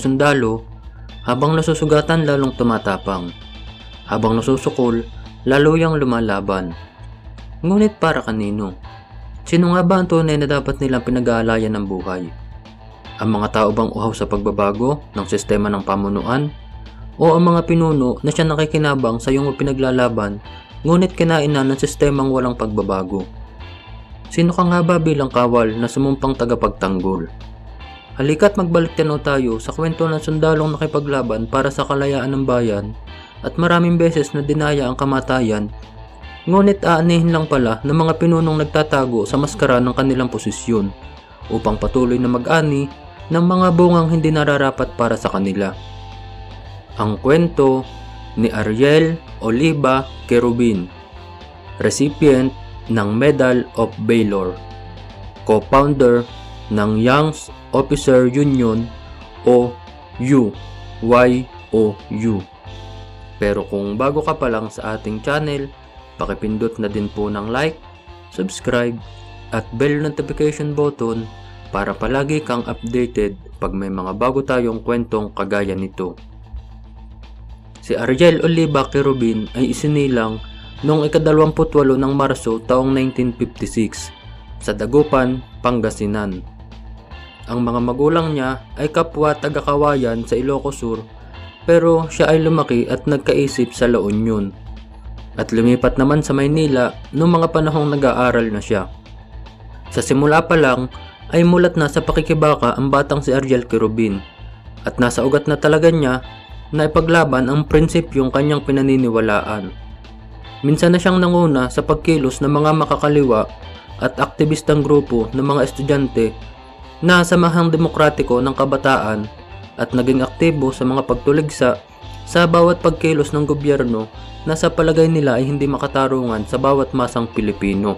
sundalo, habang nasusugatan lalong tumatapang. Habang nasusukol, lalo yang lumalaban. Ngunit para kanino? Sino nga ba ang tunay na dapat nilang pinag-aalayan ng buhay? Ang mga tao bang uhaw sa pagbabago ng sistema ng pamunuan? O ang mga pinuno na siya nakikinabang sa iyong pinaglalaban ngunit kinainan ng sistemang walang pagbabago? Sino ka nga ba bilang kawal na sumumpang tagapagtanggol? Halika't magbalik tanaw tayo sa kwento ng sundalong nakipaglaban para sa kalayaan ng bayan at maraming beses na dinaya ang kamatayan ngunit aanihin lang pala ng mga pinunong nagtatago sa maskara ng kanilang posisyon upang patuloy na mag-ani ng mga bungang hindi nararapat para sa kanila. Ang kwento ni Ariel Oliva Kerubin, recipient ng Medal of Valor, co-founder ng Young Officer Union o UYOU. Pero kung bago ka pa lang sa ating channel, pakipindot na din po ng like, subscribe, at bell notification button para palagi kang updated pag may mga bago tayong kwentong kagaya nito. Si Ariel Oliva Kerubin ay isinilang noong ikadalawamputwalo ng Marso taong 1956 sa Dagupan, Pangasinan. Ang mga magulang niya ay kapwa taga-kawayan sa Ilocos Sur pero siya ay lumaki at nagkaisip sa La Union at lumipat naman sa Maynila noong mga panahong nag-aaral na siya. Sa simula pa lang ay mulat na sa pakikibaka ang batang si Ariel Kerubin at nasa ugat na talaga niya na ipaglaban ang prinsipyong kanyang pinaniniwalaan. Minsan na siyang nanguna sa pagkilos ng mga makakaliwa at aktivistang grupo ng mga estudyante na samahang demokratiko ng kabataan at naging aktibo sa mga pagtuligsa sa bawat pagkilos ng gobyerno na sa palagay nila ay hindi makatarungan sa bawat masang Pilipino.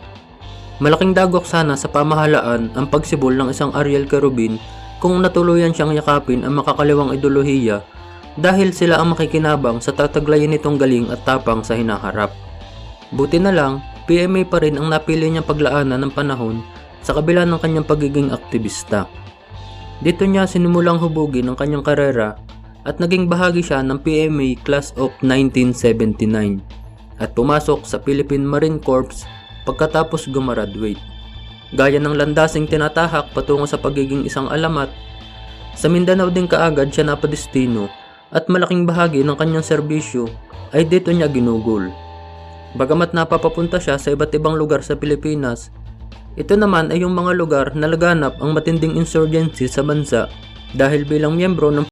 Malaking dagok sana sa pamahalaan ang pagsibol ng isang Ariel Kerubin kung natuluyan siyang yakapin ang makakaliwang ideolohiya dahil sila ang makikinabang sa tataglayin nitong galing at tapang sa hinaharap. Buti na lang, PMA pa rin ang napili niyang paglaanan ng panahon sa kabila ng kanyang pagiging aktivista. Dito niya sinimulang hubugin ang kanyang karera at naging bahagi siya ng PMA Class of 1979 at pumasok sa Philippine Marine Corps pagkatapos gumraduate. Gaya ng landasing tinatahak patungo sa pagiging isang alamat, sa Mindanao din kaagad siya napadestino at malaking bahagi ng kanyang serbisyo ay dito niya ginugol. Bagamat napapapunta siya sa iba't ibang lugar sa Pilipinas, ito naman ay yung mga lugar na laganap ang matinding insurgency sa bansa dahil bilang miyembro ng